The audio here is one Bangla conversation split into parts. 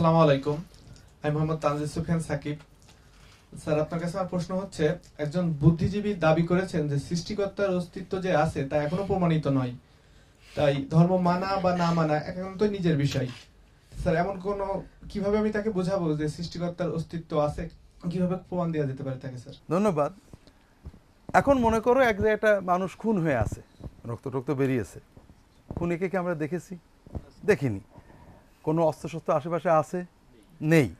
আসসালামু আলাইকুম। আমি মোহাম্মদ তানজিদ সুফিয়ান সাকিব। স্যার, আপনার কাছে আমার প্রশ্ন হচ্ছে, একজন বুদ্ধিজীবী দাবি করেছেন যে সৃষ্টিকর্তার অস্তিত্ব যে আছে তা এখনও প্রমাণিত নয়। তাই ধর্ম মানা বা না মানা একান্ত নিজের বিষয়। স্যার, এমন কোন, কীভাবে আমি তাকে বোঝাবো যে সৃষ্টিকর্তার অস্তিত্ব আছে? কীভাবে প্রমাণ দেওয়া যেতে পারে তাকে, স্যার? ধন্যবাদ। এখন মনে করো এক জায়গায় একটা মানুষ খুন হয়ে আছে, রক্ত টক্ত বেরিয়েছে। খুনিকে কি আমরা দেখেছি? দেখিনি। কোনো অস্ত্রশস্ত্র আশেপাশে আছে? নেই।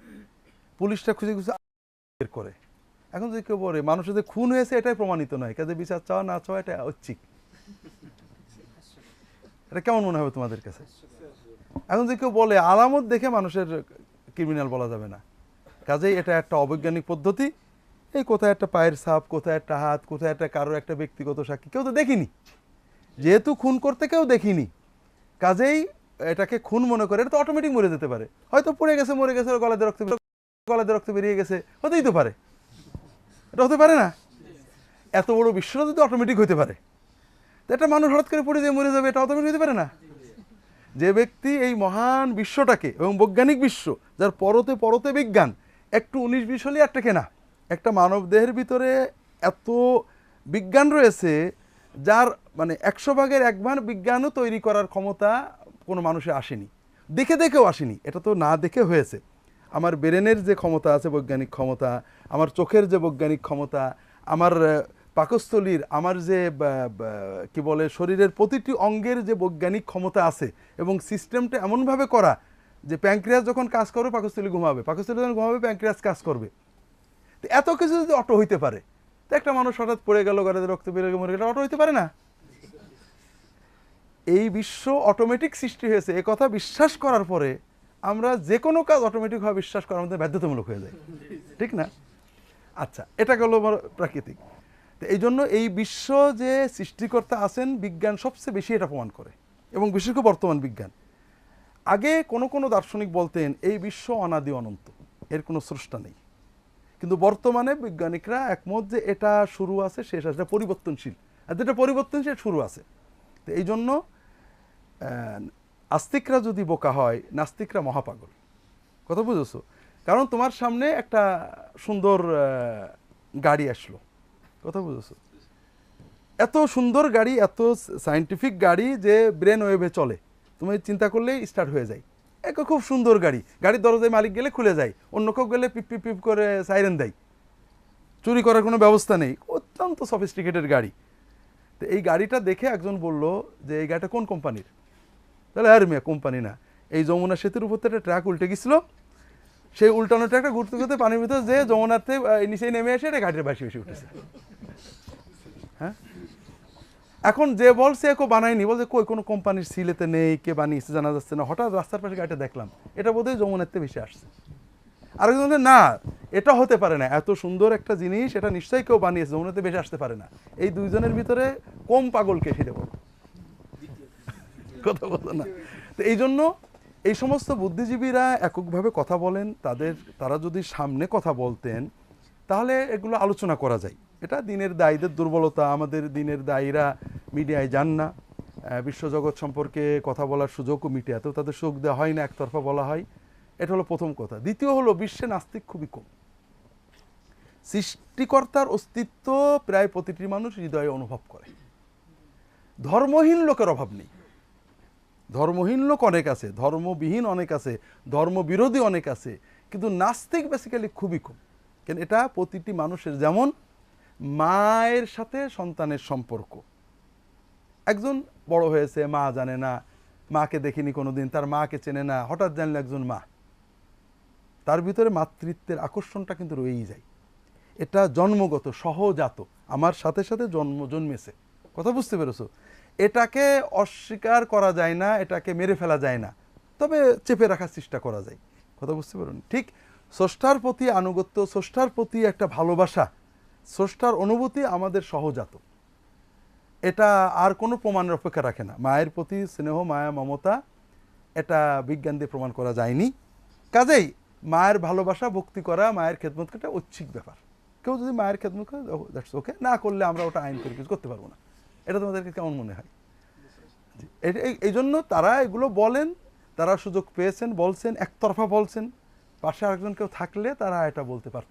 পুলিশটা খুঁজে খুঁজে বের করে। এখন যদি কেউ বলে, মানুষের যে খুন হয়েছে এটাই প্রমাণিত নয় কাজে বিচার চাওয়া, না চাওয়া, এটা ঐচ্ছিক। এটা কেমন মনে হবে তোমাদের কাছে? এখন যদি কেউ বলে, আলামত দেখে মানুষের ক্রিমিনাল বলা যাবে না। কাজেই এটা একটা অবৈজ্ঞানিক পদ্ধতি। এই কোথায় একটা পায়ের ছাপ, কোথায় একটা হাত, কোথায় একটা কারোর একটা ব্যক্তিগত সাক্ষী, কেউ তো দেখিনি। যেহেতু খুন করতে কেউ দেখিনি। কাজেই এটাকে খুন মনে করে, এটা তো অটোমেটিক মরে যেতে পারে। হয়তো পড়ে গেছে, মরে গেছে গলাতে রক্ত গলাতে রক্ত বেরিয়ে গেছে, হতেই তো পারে। এটা হতে পারে না? এত বড় বিশ্বটা যদি অটোমেটিক হতে পারে, তো একটা মানুষ হঠাৎ করে পড়ে যেয়ে মরে যাবে, এটা অটোমেটিক হতে পারে না? যে ব্যক্তি এই মহান বিশ্বটাকে এবং বৈজ্ঞানিক বিশ্ব, যার পরতে পরতে বিজ্ঞান, একটু উনিশ বিশ হলে একটা কেনা। একটা মানব দেহের ভিতরে এত বিজ্ঞান রয়েছে, যার মানে একশো ভাগের এক ভাগ বিজ্ঞানও তৈরি করার ক্ষমতা কোনো মানুষে আসেনি। দেখে দেখেও আসেনি। এটা তো না দেখে হয়েছে। আমার ব্রেনের যে ক্ষমতা আছে, বৈজ্ঞানিক ক্ষমতা, আমার চোখের যে বৈজ্ঞানিক ক্ষমতা, আমার পাকস্থলীর, আমার যে কি বলে, শরীরের প্রতিটি অঙ্গের যে বৈজ্ঞানিক ক্ষমতা আছে এবং সিস্টেমটা এমনভাবে করা যে প্যাঙ্ক্রিয়াস যখন কাজ করবে, পাকস্থলী ঘুমাবে। পাকস্থলী যখন ঘুমাবে প্যাঙ্ক্রিয়াস কাজ করবে। তো এত কিছু যদি অটো হইতে পারে, তো একটা মানুষ হঠাৎ পড়ে গেল গাড়িতে রক্ত বেরোগে মরে গেল, অটো হইতে পারে না। এই বিশ্ব অটোমেটিক সৃষ্টি হয়েছে, এ কথা বিশ্বাস করার পরে আমরা যে কোনো কাজ অটোমেটিকভাবে বিশ্বাস করার মধ্যে বাধ্যতামূলক হয়ে যায়। ঠিক না? আচ্ছা এটা গেল প্রাকৃতিক। তো এই জন্য এই বিশ্ব যে সৃষ্টিকর্তা আছেন, বিজ্ঞান সবচেয়ে বেশি এটা প্রমাণ করে এবং বিশেষ করে বর্তমান বিজ্ঞান। আগে কোনো কোনো দার্শনিক বলতেন, এই বিশ্ব অনাদি অনন্ত, এর কোনো স্রষ্টা নেই। কিন্তু বর্তমানে বৈজ্ঞানিকরা একমত যে এটা শুরু আছে, শেষ আছে পরিবর্তনশীল। আর যেটা পরিবর্তনশীল শুরু আছে। তো এই জন্য আস্তিকরা যদি বোকা হয়, নাস্তিকরা মহাপাগল। কথা বুঝেছ? কারণ তোমার সামনে একটা সুন্দর গাড়ি আসলো। কথা বুঝেছ? এত সুন্দর গাড়ি, এত সায়েন্টিফিক গাড়ি যে ব্রেন ওয়েভে চলে। তুমি চিন্তা করলেই স্টার্ট হয়ে যায়। এক খুব সুন্দর গাড়ি। গাড়ির দরজায় মালিক গেলে খুলে যায়। অন্য কেউ গেলে পিপ পিপ পিপ করে সাইরেন দেয়। চুরি করার কোনো ব্যবস্থা নেই। অত্যন্ত সফিস্টিকেটেড গাড়ি। তো এই গাড়িটা দেখে একজন বলল যে, এই গাড়িটা কোন কোম্পানির তাহলে আর মেয়ে কোম্পানি না। এই যমুনা সেতুর উপর একটা ট্রাক উল্টে গেছিল। সেই উল্টানো ট্রাকটা ঘুরতে ঘুরতে পানির ভিতর যে যমুনাতে নিচে নেমে এসে এটা গাড়ির বাসি বেশি উঠেছে। হ্যাঁ? এখন যে বলছে কেউ বানায়নি। বলছে কই কোনো কোম্পানির সিলেতে নেই কে বানিয়েছে জানা যাচ্ছে না। হঠাৎ রাস্তার পাশে গাড়িটা দেখলাম। এটা বোধহয় যমুনাতে বেশি আসছে। আরেকজন বলছে, না এটা হতে পারে না। এত সুন্দর একটা জিনিস এটা নিশ্চয়ই কেউ বানিয়েছে। যমুনাতে বেশি আসতে পারে না। এই দুইজনের ভিতরে কম পাগলকে সেটা বলো কথা বলো না। তো এই জন্য এই সমস্ত বুদ্ধিজীবীরা এককভাবে কথা বলেন, তাদের, তারা যদি সামনে কথা বলতেন, তাহলে এগুলো আলোচনা করা যায়। এটা দিনের দায়ীদের দুর্বলতা, আমাদের দিনের দায়ীরা মিডিয়ায় যান না। বিশ্বজগৎ সম্পর্কে কথা বলার সুযোগও মিডিয়াতেও তাদের সুযোগ দেওয়া হয় না, একতরফা বলা হয়। এটা হলো প্রথম কথা। দ্বিতীয় হলো, বিশ্বে নাস্তিক খুবই কম। সৃষ্টিকর্তার অস্তিত্ব প্রায় প্রতিটি মানুষ হৃদয়ে অনুভব করে। ধর্মহীন লোকের অভাব নেই। ধর্মহীন লোক অনেক আছে, ধর্মবিহীন অনেক আছে, ধর্মবিরোধী অনেক আছে, কিন্তু নাস্তিক বেসিক্যালি খুবই কম। কেন এটা প্রতিটি মানুষের যেমন মায়ের সাথে সন্তানের সম্পর্ক। একজন বড় হয়েছে, মা জানে না, মাকে দেখিনি কোনোদিন, তার মাকে চেনে না, হঠাৎ জানলো একজন মা। তার ভিতরে মাতৃত্বের আকর্ষণটা কিন্তু রয়েই যায়। এটা জন্মগত, সহজাত, আমার সাথে সাথে জন্ম জন্মেছে। কথা বুঝতে পেরেছ? এটাকে অস্বীকার করা যায় না, এটাকে মেরে ফেলা যায় না। তবে চেপে রাখার চেষ্টা করা যায়। কথা বুঝতে পারুন? ঠিক স্রষ্টার প্রতি আনুগত্য, স্রষ্টার প্রতি একটা ভালোবাসা, স্রষ্টার অনুভূতি আমাদের সহজাত। এটা আর কোনো প্রমাণের অপেক্ষা রাখে না। মায়ের প্রতি স্নেহ, মায়া, মমতা, এটা বিজ্ঞান দিয়ে প্রমাণ করা যায়নি। কাজেই মায়ের ভালোবাসা, ভক্তি করা, মায়ের খেদমত এটা ঐচ্ছিক ব্যাপার। কেউ যদি মায়ের খেদমত করে দ্যাটস ওকে না করলে আমরা ওটা আইন করে কিছু করতে পারব না। এটা তোমাদেরকে কেমন মনে হয়? এই- জন্য তারা এগুলো বলেন, তারা সুযোগ পেয়েছেন, বলছেন, একতরফা বলছেন। পাশে আরেকজন কেউ থাকলে তারা এটা বলতে পারতেন।